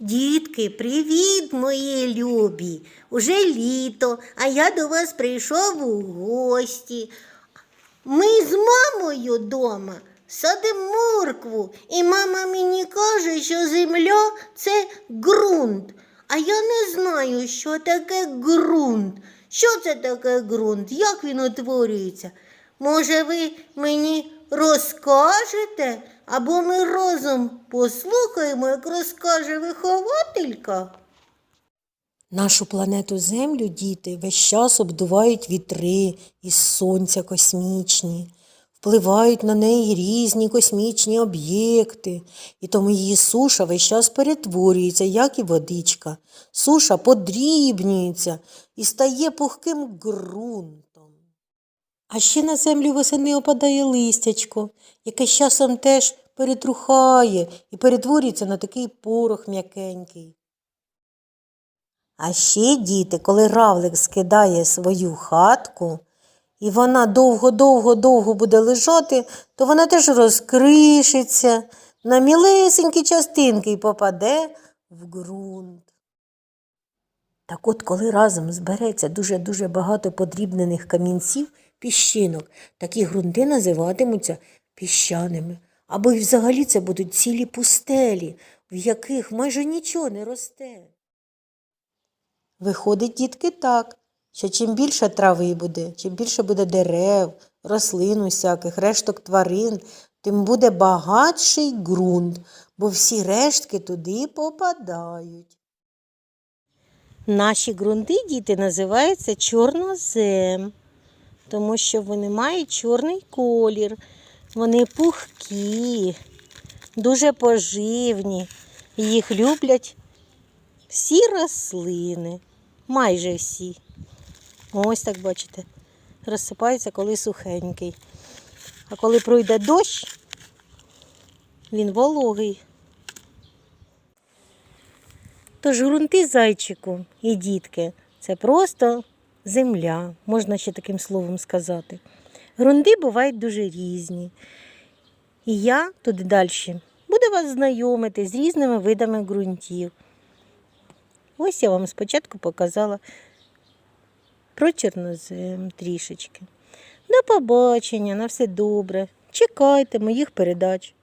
Дітки, привіт, мої любі! Уже літо, а я до вас прийшов у гості. Ми з мамою дома садимо моркву, і мама мені каже, що земля це ґрунт. А я не знаю, що таке ґрунт. Що це таке ґрунт? Як він утворюється? Може, ви мені розкажете? Або ми разом послухаємо, як розкаже вихователька? Нашу планету Землю діти весь час обдувають вітри із сонця космічні, впливають на неї різні космічні об'єкти, і тому її суша весь час перетворюється, як і водичка. Суша подрібнюється і стає пухким ґрунтом. А ще на землю восени опадає листячко, яке з часом теж перетрухає і перетворюється на такий порох м'якенький. А ще, діти, коли равлик скидає свою хатку, і вона довго-довго-довго буде лежати, то вона теж розкришиться на мілесенькі частинки і попаде в ґрунт. Так от, коли разом збереться дуже-дуже багато подрібнених камінців, піщинок, такі ґрунти називатимуться піщаними. Або й взагалі це будуть цілі пустелі, в яких майже нічого не росте. Виходить, дітки, так, що чим більше трави буде, чим більше буде дерев, рослин усяких, решток тварин, тим буде багатший ґрунт, бо всі рештки туди попадають. Наші ґрунти, діти, називаються чорнозем, тому що вони мають чорний колір, вони пухкі, дуже поживні, їх люблять всі рослини, майже всі. Ось так бачите, розсипається, коли сухенький. А коли пройде дощ, він вологий. Тож ґрунти зайчику і дітки це просто земля, можна ще таким словом сказати. Грунти бувають дуже різні. І я туди далі буду вас знайомити з різними видами ґрунтів. Ось я вам спочатку показала про чорнозем трішечки. До побачення, на все добре. Чекайте моїх передач.